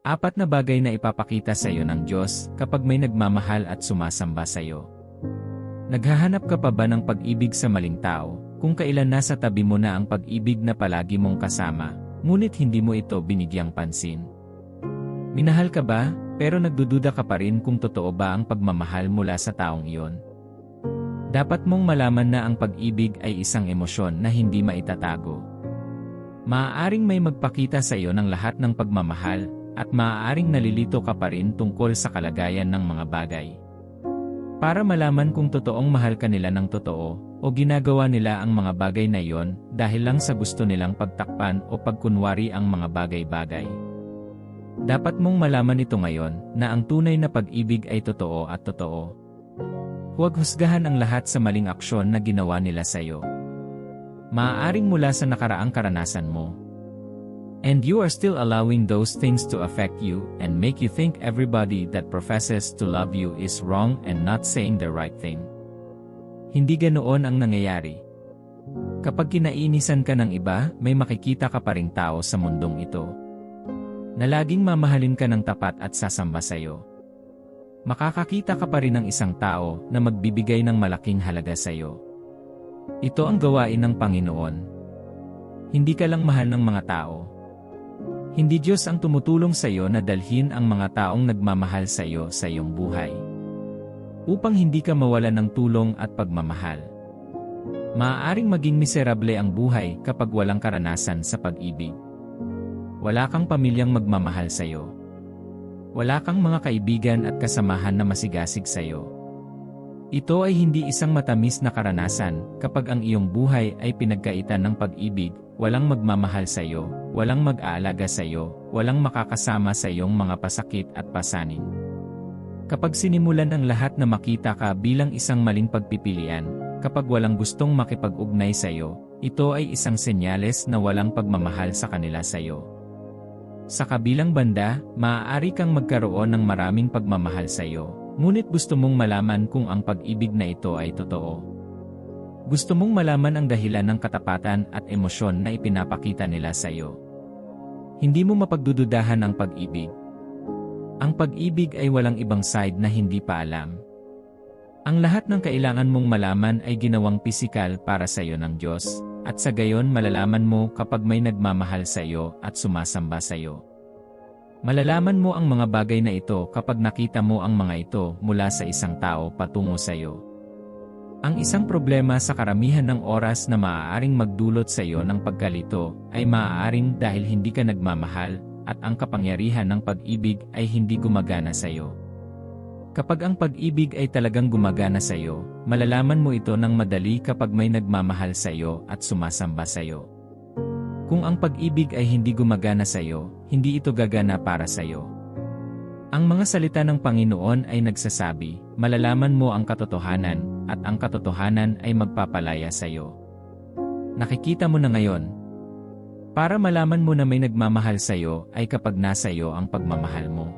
Apat na bagay na ipapakita sa iyo ng Diyos kapag may nagmamahal at sumasamba sa iyo. Naghahanap ka pa ba ng pag-ibig sa maling tao, kung kailan nasa tabi mo na ang pag-ibig na palagi mong kasama, ngunit hindi mo ito binigyang pansin? Minahal ka ba, pero nagdududa ka pa rin kung totoo ba ang pagmamahal mula sa taong iyon? Dapat mong malaman na ang pag-ibig ay isang emosyon na hindi maitatago. Maaaring may magpakita sa iyo ng lahat ng pagmamahal, at maaaring nalilito ka pa rin tungkol sa kalagayan ng mga bagay. Para malaman kung totoong mahal ka nila ng totoo, o ginagawa nila ang mga bagay na iyon dahil lang sa gusto nilang pagtakpan o pagkunwari ang mga bagay-bagay. Dapat mong malaman ito ngayon na ang tunay na pag-ibig ay totoo at totoo. Huwag husgahan ang lahat sa maling aksyon na ginawa nila sa iyo. Maaaring mula sa nakaraang karanasan mo, And you are still allowing those things to affect you and make you think everybody that professes to love you is wrong and not saying the right thing. Hindi ganoon ang nangyayari. Kapag kinainisan ka ng iba, may makikita ka pa ring tao sa mundong ito. Na laging mamahalin ka ng tapat at sasamba sa iyo. Makakakita ka pa rin ng isang tao na magbibigay ng malaking halaga sa iyo. Ito ang gawain ng Panginoon. Hindi ka lang mahal ng mga tao, hindi Diyos ang tumutulong sa iyo na dalhin ang mga taong nagmamahal sa iyo sa iyong buhay. Upang hindi ka mawalan ng tulong at pagmamahal. Maaaring maging miserable ang buhay kapag walang karanasan sa pag-ibig. Wala kang pamilyang magmamahal sa iyo. Wala kang mga kaibigan at kasamahan na masigasig sa iyo. Ito ay hindi isang matamis na karanasan kapag ang iyong buhay ay pinagkaitan ng pag-ibig, walang magmamahal sa iyo, walang mag-aalaga sa iyo, walang makakasama sa iyong mga pasakit at pasanin. Kapag sinimulan ang lahat na makita ka bilang isang maling pagpipilian, kapag walang gustong makipag-ugnay sa iyo, ito ay isang senyales na walang pagmamahal sa kanila sa iyo. Sa kabilang banda, maaari kang magkaroon ng maraming pagmamahal sa iyo, ngunit gusto mong malaman kung ang pag-ibig na ito ay totoo. Gusto mong malaman ang dahilan ng katapatan at emosyon na ipinapakita nila sa iyo. Hindi mo mapagdududahan ang pag-ibig. Ang pag-ibig ay walang ibang side na hindi pa alam. Ang lahat ng kailangan mong malaman ay ginawang pisikal para sa iyo ng Diyos, at sa gayon malalaman mo kapag may nagmamahal sa iyo at sumasamba sa iyo. Malalaman mo ang mga bagay na ito kapag nakita mo ang mga ito mula sa isang tao patungo sa iyo. Ang isang problema sa karamihan ng oras na maaaring magdulot sa iyo ng pagkalito ay maaaring dahil hindi ka nagmamahal at ang kapangyarihan ng pag-ibig ay hindi gumagana sa iyo. Kapag ang pag-ibig ay talagang gumagana sa iyo, malalaman mo ito ng madali kapag may nagmamahal sa iyo at sumasamba sa iyo. Kung ang pag-ibig ay hindi gumagana sa iyo, hindi ito gagana para sa iyo. Ang mga salita ng Panginoon ay nagsasabi, malalaman mo ang katotohanan, at ang katotohanan ay magpapalaya sa iyo. Nakikita mo na ngayon. Para malaman mo na may nagmamahal sa iyo ay kapag nasa iyo ang pagmamahal mo.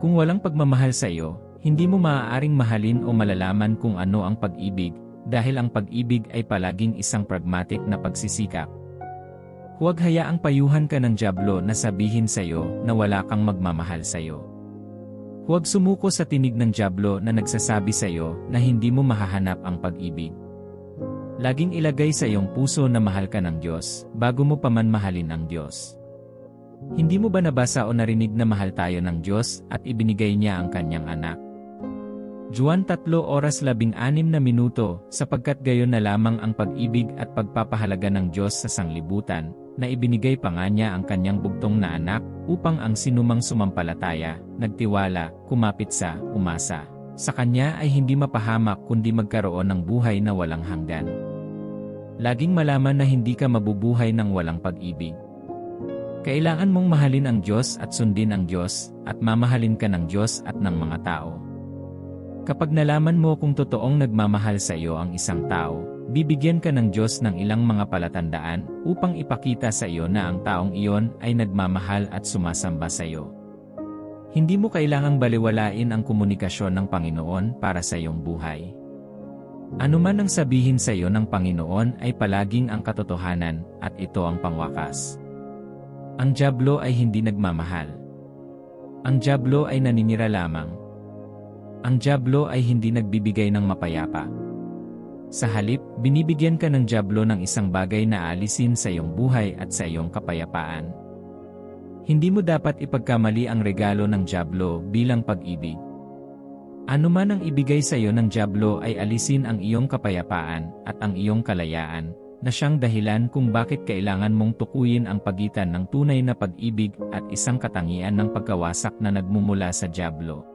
Kung walang pagmamahal sa iyo, hindi mo maaaring mahalin o malalaman kung ano ang pag-ibig, dahil ang pag-ibig ay palaging isang pragmatic na pagsisikap. Huwag hayaang payuhan ka ng Diablo na sabihin sa iyo na wala kang magmamahal sa iyo. Huwag sumuko sa tinig ng Diablo na nagsasabi sa iyo na hindi mo mahahanap ang pag-ibig. Laging ilagay sa iyong puso na mahal ka ng Diyos bago mo pa man mahalin ang Diyos. Hindi mo ba nabasa o narinig na mahal tayo ng Diyos at ibinigay niya ang kanyang anak? Juan 3 oras 16 na minuto, sapagkat gayon na lamang ang pag-ibig at pagpapahalaga ng Diyos sa sanglibutan, na ibinigay pa nga niya ang kanyang bugtong na anak, upang ang sinumang sumampalataya, nagtiwala, kumapit sa, umasa. Sa kanya ay hindi mapahamak kundi magkaroon ng buhay na walang hanggan. Laging malaman na hindi ka mabubuhay ng walang pag-ibig. Kailangan mong mahalin ang Diyos at sundin ang Diyos, at mamahalin ka ng Diyos at ng mga tao. Kapag nalaman mo kung totoong nagmamahal sa iyo ang isang tao, bibigyan ka ng Diyos ng ilang mga palatandaan upang ipakita sa iyo na ang taong iyon ay nagmamahal at sumasamba sa iyo. Hindi mo kailangang baliwalain ang komunikasyon ng Panginoon para sa iyong buhay. Ano man ang sabihin sa iyo ng Panginoon ay palaging ang katotohanan at ito ang pangwakas. Ang Diablo ay hindi nagmamahal. Ang Diablo ay naninira lamang. Ang Diablo ay hindi nagbibigay ng mapayapa. Sa halip, binibigyan ka ng Diablo ng isang bagay na aalisin sa iyong buhay at sa iyong kapayapaan. Hindi mo dapat ipagkamali ang regalo ng Diablo bilang pag-ibig. Ano man ang ibigay sa iyo ng Diablo ay alisin ang iyong kapayapaan at ang iyong kalayaan, na siyang dahilan kung bakit kailangan mong tukuyin ang pagitan ng tunay na pag-ibig at isang katangian ng pagkawasak na nagmumula sa Diablo.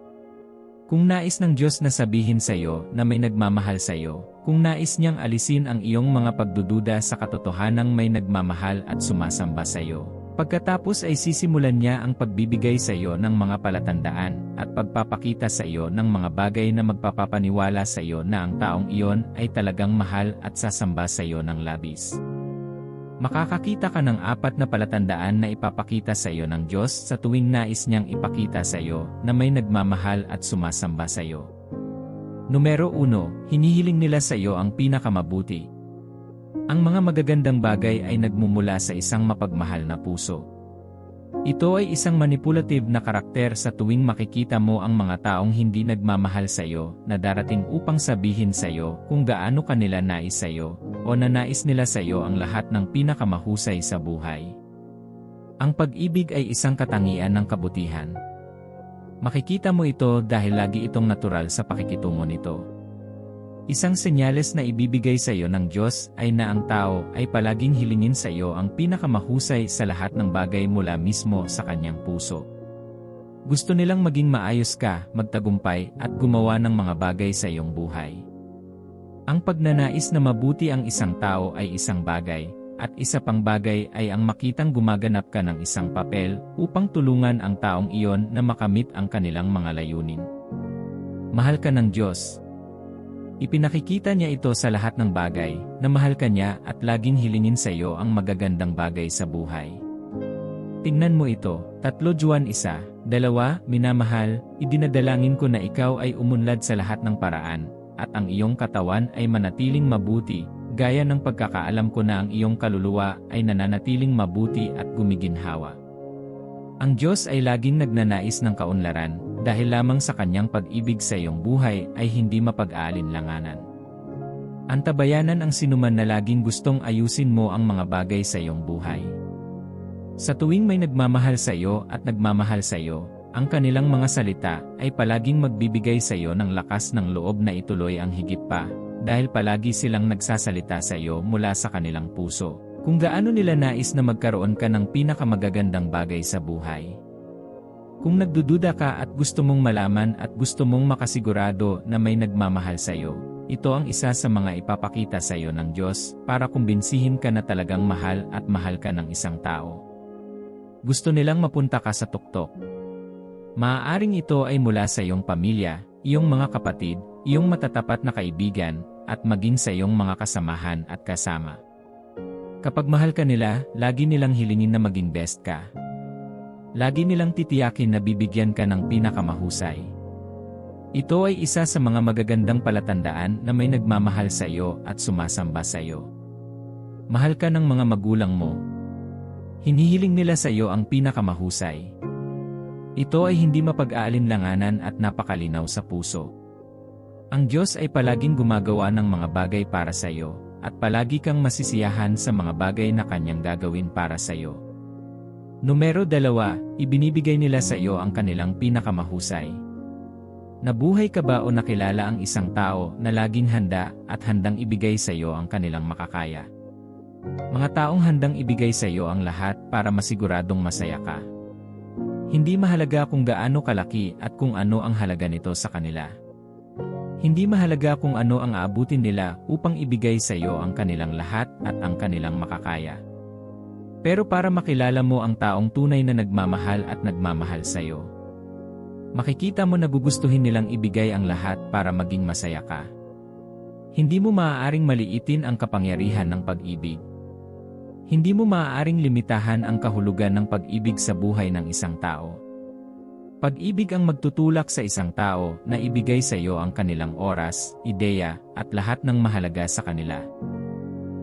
Kung nais ng Diyos na sabihin sa iyo na may nagmamahal sa iyo, kung nais niyang alisin ang iyong mga pagdududa sa katotohanang may nagmamahal at sumasamba sa iyo, Pagkatapos ay sisimulan niya ang pagbibigay sa iyo ng mga palatandaan at pagpapakita sa iyo ng mga bagay na magpapapaniwala sa iyo na ang taong iyon ay talagang mahal at sasamba sa iyo ng labis. Makakakita ka ng apat na palatandaan na ipapakita sa iyo ng Diyos sa tuwing nais niyang ipakita sa iyo na may nagmamahal at sumasamba sa iyo. Numero 1, hinihiling nila sa iyo ang pinakamabuti, ang mga magagandang bagay ay nagmumula sa isang mapagmahal na puso. Ito ay isang manipulative na karakter sa tuwing makikita mo ang mga taong hindi nagmamahal sa iyo na darating upang sabihin sa iyo kung gaano kanila nais sa iyo o na nais nila sa iyo ang lahat ng pinakamahusay sa buhay. Ang pag-ibig ay isang katangian ng kabutihan. Makikita mo ito dahil lagi itong natural sa pakikitungo nito. Isang senyales na ibibigay sa iyo ng Diyos ay na ang tao ay palaging hilingin sa iyo ang pinakamahusay sa lahat ng bagay mula mismo sa kanyang puso. Gusto nilang maging maayos ka, magtagumpay, at gumawa ng mga bagay sa iyong buhay. Ang pagnanais na mabuti ang isang tao ay isang bagay, at isa pang bagay ay ang makitang gumaganap ka ng isang papel upang tulungan ang taong iyon na makamit ang kanilang mga layunin. Mahal ka ng Diyos, Ipinakikita niya ito sa lahat ng bagay, na mahal ka niya at laging hilingin sa iyo ang magagandang bagay sa buhay. Tingnan mo ito, tatlo Juan isa, dalawa, minamahal, idinadalangin ko na ikaw ay umunlad sa lahat ng paraan, at ang iyong katawan ay manatiling mabuti, gaya ng pagkakaalam ko na ang iyong kaluluwa ay nananatiling mabuti at gumiginhawa. Ang Diyos ay laging nagnanais ng kaunlaran, dahil lamang sa kanyang pag-ibig sa iyong buhay ay hindi mapag-aalinlanganan. Antabayanan ang sinuman na laging gustong ayusin mo ang mga bagay sa iyong buhay. Sa tuwing may nagmamahal sa iyo at nagmamahal sa iyo, ang kanilang mga salita ay palaging magbibigay sa iyo ng lakas ng loob na ituloy ang higit pa, dahil palagi silang nagsasalita sa iyo mula sa kanilang puso. Kung gaano nila nais na magkaroon ka ng pinakamagagandang bagay sa buhay. Kung nagdududa ka at gusto mong malaman at gusto mong makasigurado na may nagmamahal sa iyo, ito ang isa sa mga ipapakita sa iyo ng Diyos para kumbinsihin ka na talagang mahal at mahal ka ng isang tao. Gusto nilang mapunta ka sa tuktok. Maaaring ito ay mula sa iyong pamilya, iyong mga kapatid, iyong matatapat na kaibigan, at maging sa iyong mga kasamahan at kasama. Kapag mahal ka nila, lagi nilang hilingin na maging best ka. Lagi nilang titiyakin na bibigyan ka ng pinakamahusay. Ito ay isa sa mga magagandang palatandaan na may nagmamahal sa iyo at sumasamba sa iyo. Mahal ka ng mga magulang mo. Hinihiling nila sa iyo ang pinakamahusay. Ito ay hindi mapag-aalinlanganan at napakalinaw sa puso. Ang Diyos ay palaging gumagawa ng mga bagay para sa iyo, at palagi kang masisiyahan sa mga bagay na kanyang gagawin para sa iyo. Numero dalawa, ibinibigay nila sa iyo ang kanilang pinakamahusay. Nabuhay ka ba o nakilala ang isang tao na laging handa at handang ibigay sa iyo ang kanilang makakaya? Mga taong handang ibigay sa iyo ang lahat para masiguradong masaya ka. Hindi mahalaga kung gaano kalaki at kung ano ang halaga nito sa kanila. Hindi mahalaga kung ano ang aabutin nila upang ibigay sa iyo ang kanilang lahat at ang kanilang makakaya. Pero para makilala mo ang taong tunay na nagmamahal at nagmamahal sa iyo, makikita mo na gugustuhin nilang ibigay ang lahat para maging masaya ka. Hindi mo maaaring maliitin ang kapangyarihan ng pag-ibig. Hindi mo maaaring limitahan ang kahulugan ng pag-ibig sa buhay ng isang tao. Pag-ibig ang magtutulak sa isang tao na ibigay sa iyo ang kanilang oras, ideya, at lahat ng mahalaga sa kanila.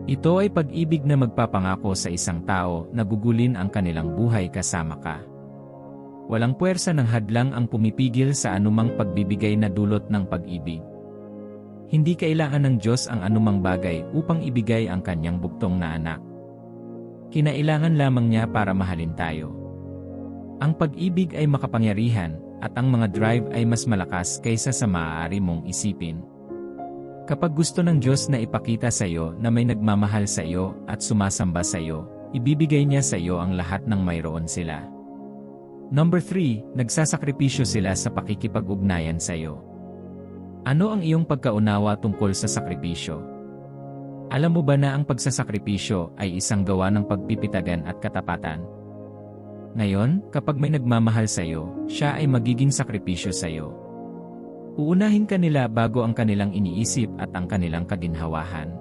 Ito ay pag-ibig na magpapangako sa isang tao na gugulin ang kanilang buhay kasama ka. Walang puwersa ng hadlang ang pumipigil sa anumang pagbibigay na dulot ng pag-ibig. Hindi kailangan ng Diyos ang anumang bagay upang ibigay ang kanyang buktong na anak. Kinailangan lamang niya para mahalin tayo. Ang pag-ibig ay makapangyarihan, at ang mga drive ay mas malakas kaysa sa maaari mong isipin. Kapag gusto ng Diyos na ipakita sa iyo na may nagmamahal sa iyo at sumasamba sa iyo, ibibigay niya sa iyo ang lahat ng mayroon sila. Number 3, nagsasakripisyo sila sa pakikipag-ugnayan sa iyo. Ano ang iyong pagkaunawa tungkol sa sakripisyo? Alam mo ba na ang pagsasakripisyo ay isang gawa ng pagpipitagan at katapatan? Ngayon, kapag may nagmamahal sa iyo, siya ay magiging sakripisyo sa iyo. Uunahin ka nila bago ang kanilang iniisip at ang kanilang kaginhawahan.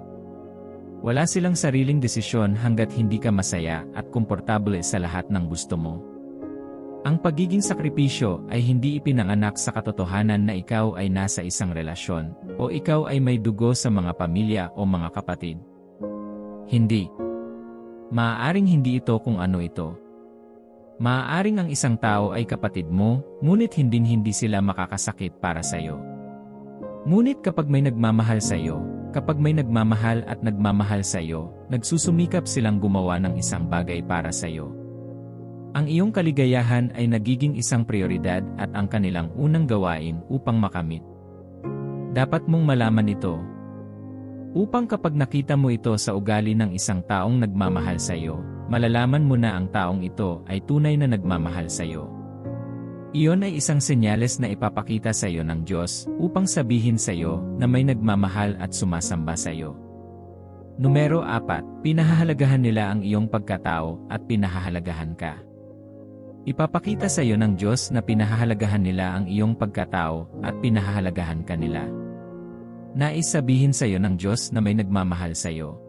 Wala silang sariling desisyon hanggat hindi ka masaya at komportable sa lahat ng gusto mo. Ang pagiging sakripisyo ay hindi ipinanganak sa katotohanan na ikaw ay nasa isang relasyon o ikaw ay may dugo sa mga pamilya o mga kapatid. Hindi. Maaaring hindi ito kung ano ito. Maaaring ang isang tao ay kapatid mo, ngunit hindi-hindi sila makakasakit para sa iyo. Ngunit kapag may nagmamahal sa iyo, kapag may nagmamahal at nagmamahal sa iyo, nagsusumikap silang gumawa ng isang bagay para sa iyo. Ang iyong kaligayahan ay nagiging isang prioridad at ang kanilang unang gawain upang makamit. Dapat mong malaman ito. Upang kapag nakita mo ito sa ugali ng isang taong nagmamahal sa iyo, malalaman mo na ang taong ito ay tunay na nagmamahal sa iyo. Iyon ay isang senyales na ipapakita sa iyo ng Diyos upang sabihin sa iyo na may nagmamahal at sumasamba sa iyo. Numero 4, pinahahalagahan nila ang iyong pagkatao at pinahahalagahan ka. Ipapakita sa iyo ng Diyos na pinahahalagahan nila ang iyong pagkatao at pinahahalagahan ka nila. Nais sabihin sa iyo ng Diyos na may nagmamahal sa iyo.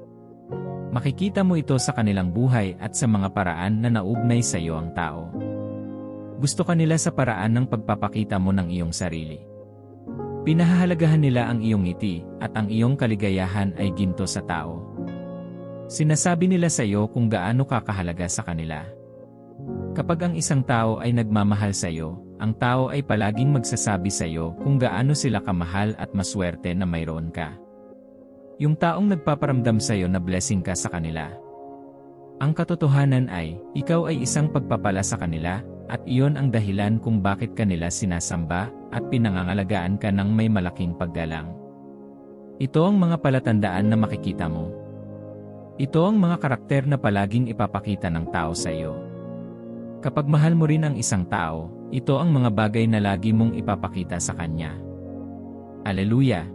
Makikita mo ito sa kanilang buhay at sa mga paraan na naugnay sa iyo ang tao. Gusto ka nila sa paraan ng pagpapakita mo ng iyong sarili. Pinahahalagahan nila ang iyong ngiti at ang iyong kaligayahan ay ginto sa tao. Sinasabi nila sa iyo kung gaano ka kahalaga sa kanila. Kapag ang isang tao ay nagmamahal sa iyo, ang tao ay palaging magsasabi sa iyo kung gaano sila kamahal at maswerte na mayroon ka. Yung taong nagpaparamdam sa iyo na blessing ka sa kanila. Ang katotohanan ay, ikaw ay isang pagpapala sa kanila, at iyon ang dahilan kung bakit kanila sinasamba at pinangangalagaan ka ng may malaking paggalang. Ito ang mga palatandaan na makikita mo. Ito ang mga karakter na palaging ipapakita ng tao sa iyo. Kapag mahal mo rin ang isang tao, ito ang mga bagay na lagi mong ipapakita sa kanya. Aleluya!